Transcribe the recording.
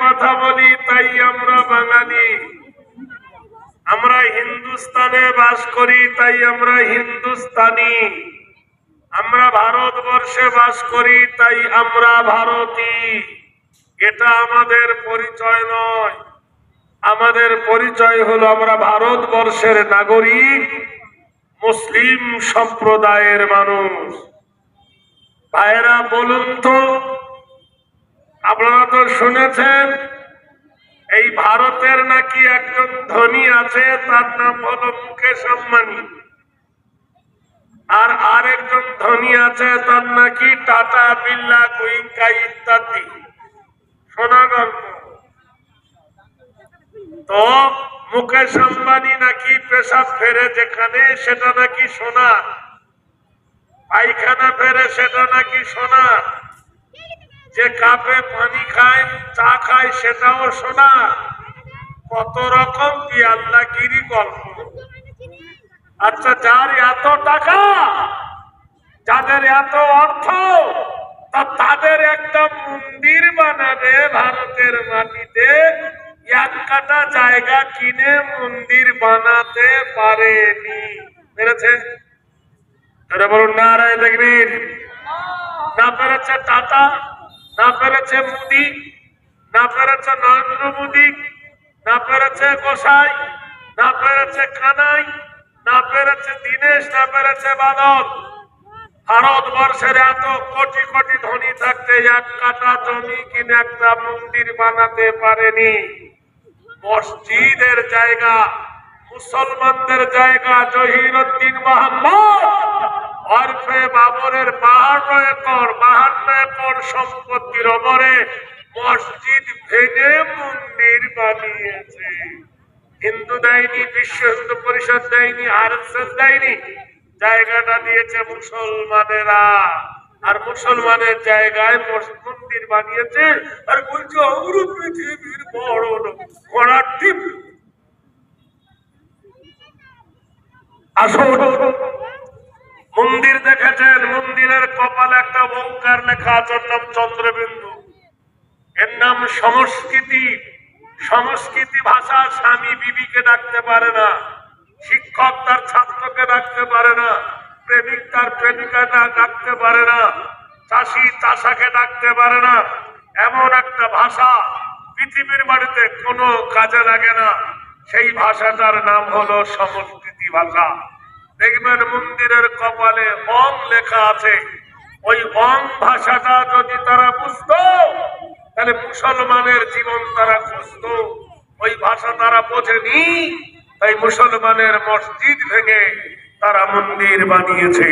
কথা বলি, তাই আমরা বাঙালি। আমরা হিন্দুস্তানে বাস করি, তাই আমরা হিন্দুস্তানি। আমরা ভারতবর্ষে বাস করি, তাই আমরা ভারতী। এটা আমাদের পরিচয় নয়। আমাদের পরিচয় হলো আমরা ভারতবর্ষের নাগরিক, মুসলিম সম্প্রদায়ের মানুষ। ভাইরা বলুন তো আপনারা তো শুনেছেন, এই ভারতের নাকি একজন ধনী আছে, তার নাম হলো মুকেশ আম্বানি। আর আরেকজন ধনী আছে, তার নাকি টাটা বিল্লা কুইঙ্কা ইত্যাদি। শোনা গল্প। তো মুকেশ আম্বানি নাকি পেশাব ফেরে যেখানে, সেটা নাকি সোনা। পায়খানা ফেরে, সেটা নাকি সোনা। যে কাপে পানি খায়, চা খায় সেটাও সোনা কত রকম কি আল্লাহগিরি গল্প। আচ্ছা যার এত টাকা, যাদের এত অর্থ, তা তাদের একটা মন্দির বানাবে ভারতের মাটিতে। এক কাটা জায়গা কিনে মন্দির বানাতে পারেনি। পেরেছে তারা বলুন নারায় দেখবীর না পেরেছে, টাটা। না পেরেছে মোদি, না পেরেছে নরেন্দ্র মোদী, না পেরেছে গোসাই, না পেরেছে কানাই, না পেরেছে দীনেশ, না পেরেছে বাদল। ভারতবর্ষের এত কোটি কোটি ধনী থাকতে এক কাটা জমি কিনে একটা মন্দির বানাতে পারেনি। মসজিদের জায়গা, মুসলমানদের জায়গা, জহিরুদ্দিন মোহাম্মদ অর্ফে বাবরের বাহান্ন একর বাহান্ন একর সম্পত্তির ওপরে মসজিদ ভেঙে মন্দির বানিয়েছে। হিন্দু দেয়নি, বিশ্ব হিন্দু পরিষদ দেয়নি আর দেয়নি, জায়গাটা দিয়েছে মুসলমানেরা। আর মুসলমানের জায়গায় মন্দির বানিয়েছে, আর বলছে, আমরা পৃথিবীর বড় ঘোড়ার টিপ আসুন। মন্দির দেখেছেন, মন্দিরের কপালে একটা ওঙ্কার লেখা আছে নাম চন্দ্রবিন্দু। এর নাম সংস্কৃতি। সংস্কৃতি ভাষা স্বামী বিবিকে ডাকতে পারে না, শিক্ষক তার ছাত্রকে ডাকতে পারে না, প্রেমিক তার প্রেমিকাটা ডাকতে পারে না, চাষি চাষাকে ডাকতে পারে না। এমন একটা ভাষা পৃথিবীর বাড়িতে কোনো কাজে লাগে না। সেই ভাষাটার নাম হলো সংস্কৃতি ভাষা। দেখবেন মন্দিরের কপালে অং লেখা আছে। ওই অং ভাষাটা যদি তারা বুঝত, তাহলে মুসলমানের জীবন তারা খুঁজত। ওই ভাষা তারা বোঝেনি, তাই মুসলমানের মসজিদ ভেঙে তারা মন্দির বানিয়েছে।